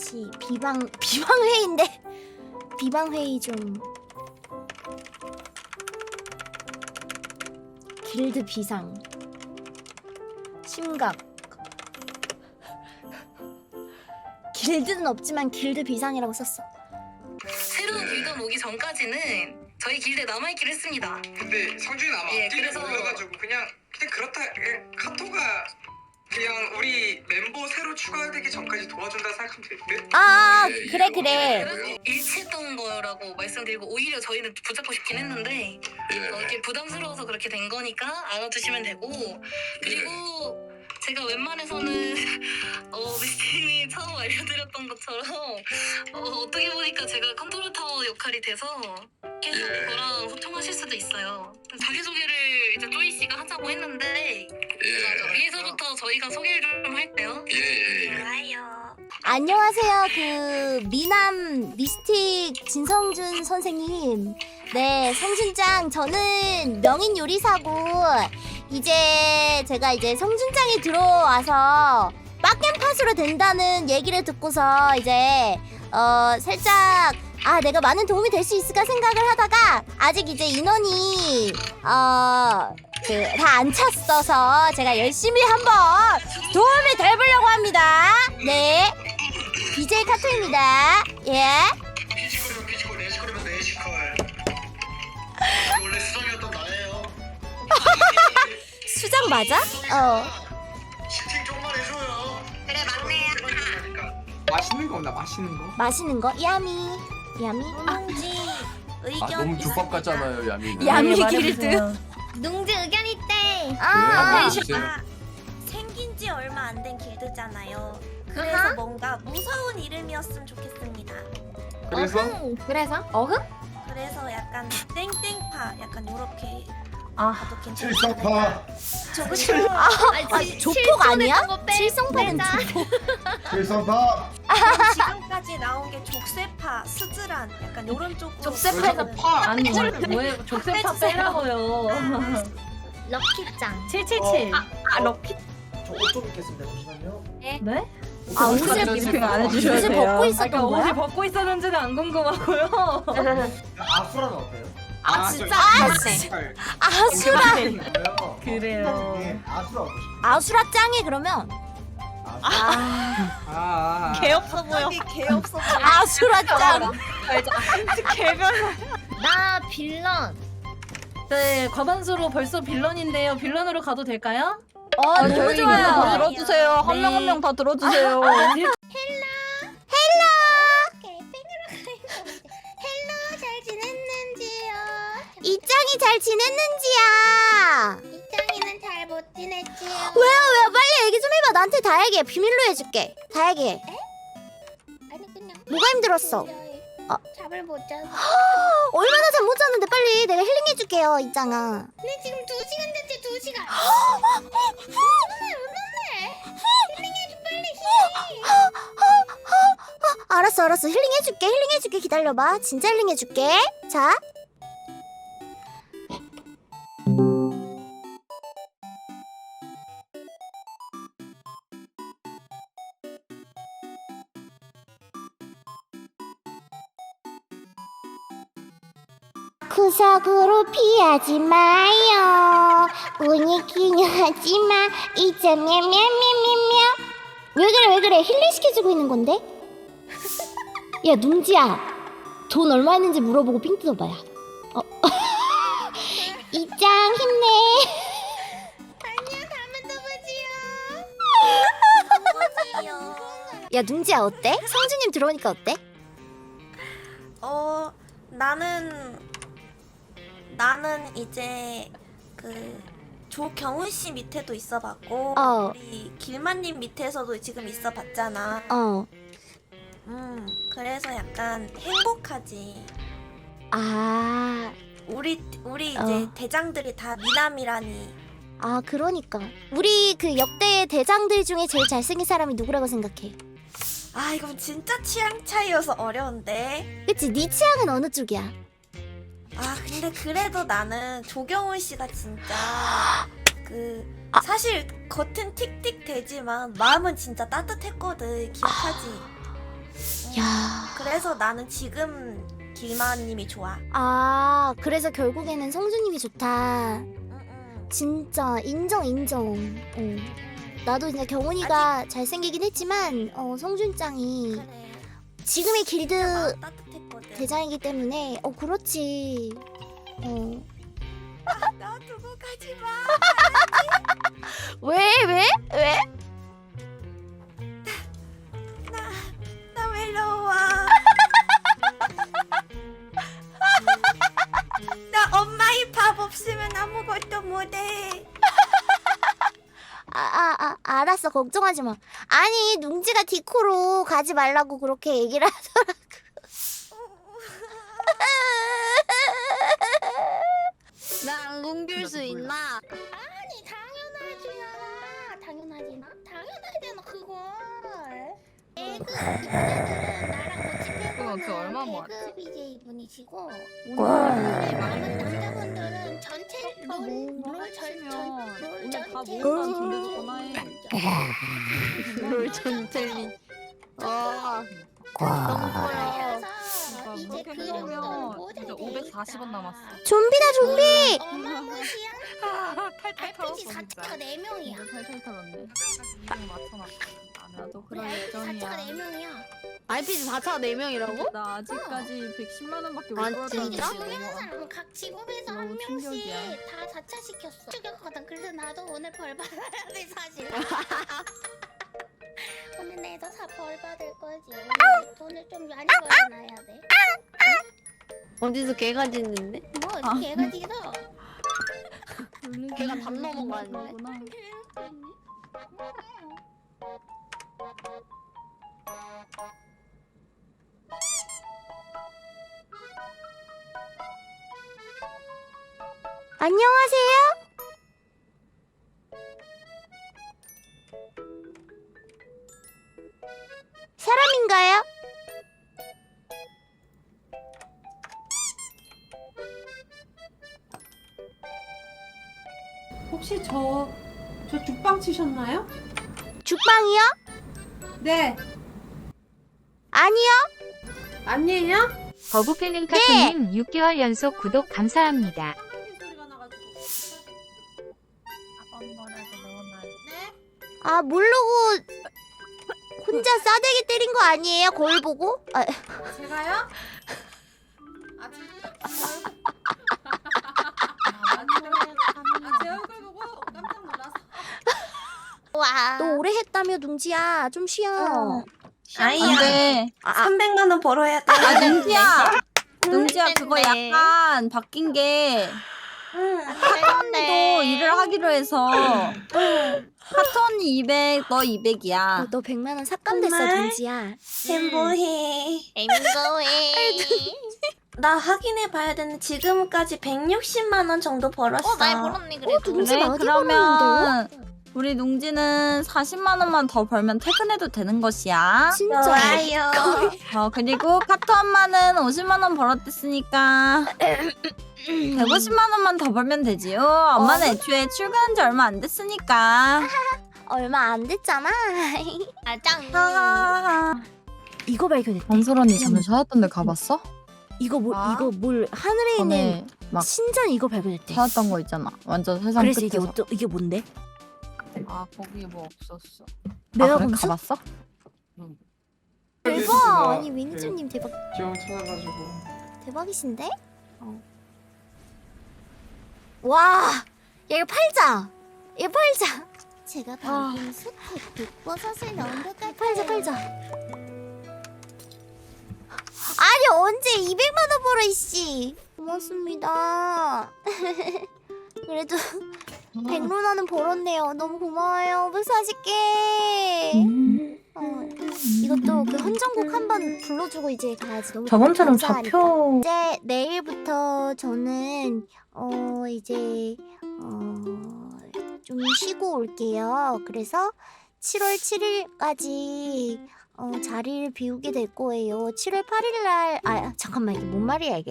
다시 비방 비방 회의인데 비방 회의 좀 길드 비상 심각 길드는 없지만 길드 비상이라고 썼어. 새로운 길드 오기 전까지는 저희 길드에 남아있기로 했습니다. 근데 성준이 아마 예, 그래서- 몰라가지고 그냥 그냥 그렇다 그냥 카토가 그냥 우리 멤버 새로 추가되기 전까지 도와준다 생각하면 될 듯? 아 예, 그래 예, 그래. 뭐예요? 일치했던 거라고 말씀드리고 오히려 저희는 붙잡고 싶긴 했는데 어, 예. 이렇게 부담스러워서 그렇게 된 거니까 안아주시면 되고 그리고 제가 웬만해서는 어, 미스님이 처음 알려드렸던 것처럼 어, 어떻게 보니까 제가 컨트롤 타워 역할이 돼서 계속 예. 저랑 소통하실 수도 있어요. 자기소개를 이제 조이 씨가 하자고 했는데 예. 저희가 소개를 좀 할까요? 예, 예, 예. 좋아요. 안녕하세요. 그 미남 미스틱 진성준 선생님. 네, 성준짱 저는 명인 요리사고 이제 제가 이제 성준짱이 들어와서 빡겜팟으로 된다는 얘기를 듣고서 이제 어 살짝 아 내가 많은 도움이 될 수 있을까 생각을 하다가 아직 이제 인원이 어 그 다 안 찼어서 제가 열심히 한번 도움이 돼보려고 합니다. 네. BJ 카토입니다. 예. 피지컬이면 피지컬, 내지컬이면 내지컬. 원래 수정이었던 나예요. 수장 맞아? 어. 시팅 좀만 해줘요. 그래 막내야. 맛있는 거 없나 맛있는 거? 맛있는 거 야미. 야미. 아, 아 너무. 족밥 같잖아요 야미는 야미 네, 길드. 농지 의견 있대. 아. 네, 주세요. 아, 생긴 지 얼마 안 된 길드잖아요. 그래서 뭔가 무서운 이름이었으면 좋겠습니다. 그래서 어흥. 그래서 어흥? 그래서 약간 땡땡파 약간 요렇게 아, 가도 괜찮을 것 칠성파. 같아요. 아, 아 조폭 아니야? 칠성파는 조폭. 칠성파. 그럼 지금까지 나온 게 족쇄파, 스즈란 약간 요런 쪽으로 족쇄파에서 가면은 파 아니 왜 족쇄파 빼라고요 럭키짱. 777 아, 럭키 저 옷 좀 입겠습니다. 잠시만요. 네? 아, 옷을 브리핑 안 해주셔야 옷을 돼요 벗고 있었던 그러니까 거야? 옷을 벗고 있었는지는 안 궁금하고요 아수라는 어때요? 아, 진짜? 아 아, 씨 아수라. 그래요. 그래요. 예, 아수라 어떠십니까? 아수라 짱이 그러면 아 개 없어 보여 개 없어 보여. 아 수라 짱. 개별 나 빌런. 네 과반수로 벌써 빌런인데요 빌런으로 가도 될까요? 어, 너무 저희 좋아요. 다 들어주세요. 한 명 한 명 다 들어주세요 헬로 잘 지냈는지요? 이 짱이 잘 지냈는지야. 지냈지요? 왜요 왜요? 빨리 얘기 좀 해봐. 나한테 다 얘기해. 비밀로 해줄게. 다 얘기해. 아니 그냥 뭐가 힘들었어? 어. 잠을 못 자서. 얼마나 잠 못 잤는데 빨리 내가 힐링 해줄게요 이 짱아. 근데 지금 두 시간 됐지 두 시간. 힐링해줘 빨리 힐링 알았어 알았어. 힐링 해줄게 힐링 해줄게. 기다려봐. 진짜 힐링 해줄게. 자 구석으로 피하지 마요. 운이 기녀하지 마. 이제 며며며며며. 왜 그래 왜 그래 힐링시켜주고 있는 건데? 야 눔지야 돈 얼마 있는지 물어보고 삥 뜯어봐야. 어. 이짱 힘내. 아니야 다음에 또 보지요. 보지요. 야 눔지야 어때? 성주님 들어오니까 어때? 어 나는 나는 이제 그 조경훈 씨 밑에도 있어봤고 어. 우리 길만님 밑에서도 지금 있어봤잖아. 어. 음 그래서 약간 행복하지. 아, 우리 우리 이제 어. 대장들이 다 미남이라니. 아 그러니까 우리 그 역대 대장들 중에 제일 잘생긴 사람이 누구라고 생각해? 아 이건 진짜 취향 차이여서 어려운데. 그치? 네 취향은 어느 쪽이야? 아 근데 그래도 나는 조경훈 씨가 진짜 그 아. 사실 겉은 틱틱 되지만 마음은 진짜 따뜻했거든 기억하지? 야. 그래서 나는 지금 길마님이 좋아. 아, 그래서 결국에는 성준님이 좋다. 응, 응. 진짜 인정 인정. 어. 나도 진짜 경훈이가 잘생기긴 했지만 어, 성준짱이 그래. 지금의 길드 마음 따뜻했거든. 대장이기 때문에 어 그렇지. 어. 나 두고 가지 마. 왜 왜? 왜? 나, 나 외로워. 나 엄마의 밥 없으면 아무것도 못해. 아, 아, 아, 알았어. 걱정하지 마. 아니, 룽지가 디코로 가지 말라고 그렇게 얘기를 하더라 그 같이 그럼 그 얼마 모았지? BJ 분이시고 남자분들은 전체 롤롤전롤 전체. 롤. 아, 이제 그 모자리 이제 540원 남았어. 좀비다, 좀비! 어마무시한 탈탈 털었어 RPG 진짜. 자체가 4명이야. 이거 탈탈 털었네. 맞춰놨어. 나도 RPG 자체가 예정이야. 4명이야. RPG 4차 4명이라고? 나 아직까지 110만 원밖에 못 아, 벌었는데 진짜? 중요한 사람은 각 직업에서 너무 한 명씩 충격이야. 다 자차 시켰어. 충격하거든. 그래서 나도 오늘 벌 받아야 돼 사실. 오늘 내도 다벌 받을 거지. 오늘 돈을 좀 많이 벌어놔야 돼. 어디서 개가 짖는데? 뭐 아. 걔가 뒤서 걔가 담 넘어가는데? 그러구나. 안녕하세요? 사람인가요? 혹시 저, 저 죽방 치셨나요? 죽방이요? 네. 아니요? 아니에요? 네. 카토님 6개월 연속 구독 감사합니다. 소리가 나가지고. 아, 모르고 혼자 싸대기 때린 거 아니에요? 거울 보고? 아, 제가요? 아, 제- 아, 제 얼굴 보고 깜짝 놀랐어. 와. 너 오래 했다며, 둥지야. 좀 쉬어. 아이야. 돼. 아, 아, 300만 원 벌어야 돼. 아 능지야. 능지야 그거 약간 바뀐 게또 일을 하기로 해서 카톤이 200, 너 200이야. 어, 너 100만 원 삭감됐어, 정말? 둥지야. 행복해. 엠고해. 나 확인해 봐야 되는데 지금까지 160만 원 정도 벌었어. 어 많이 벌었네 그래도. 둥지 그래 많이 그러면 우리 농지는 40만 원만 더 벌면 퇴근해도 되는 것이야. 진짜. 좋아요. 어 그리고 카토 엄마는 50만 원 벌었댔으니까 150만 원만 더 벌면 되지요. 엄마는 애초에 출근한 지 얼마 안 됐으니까. 얼마 안 됐잖아. 아 짱. 하하하. 이거 발견했다. 건설 언니 전에 찾았던 데 가봤어? 이거 뭘 아? 이거 뭘 하늘에 있는 전에 막 신전 이거 발견했대. 찾았던 거 있잖아. 완전 세상 그래서 끝에서. 이게 어떠, 이게 뭔데? 아 거기 뭐 없었어. 내가 아, 그래? 검수? 가봤어? 대박. 아니 매니저님 대박 지영 찾아가지고 대박이신데? 어. 와, 야 이거 팔자. 이거 팔자. 제가 아. 방금 스프 독버섯을 넣은 것 같아요. 팔자 팔자. 아니 언제 200만 원 벌어 이씨. 고맙습니다. 그래도 100만 원은 벌었네요. 너무 고마워요. 무사하실게. 어, 이것도 그 헌정곡 한번 불러주고 이제 가야지. 너무 저번처럼 감사하니까. 좌표 이제 내일부터 저는 어 이제 어좀 쉬고 올게요. 그래서 7월 7일까지 어 자리를 비우게 될 거예요. 7월 8일 날 아 잠깐만 이게 뭔 말이야 이게.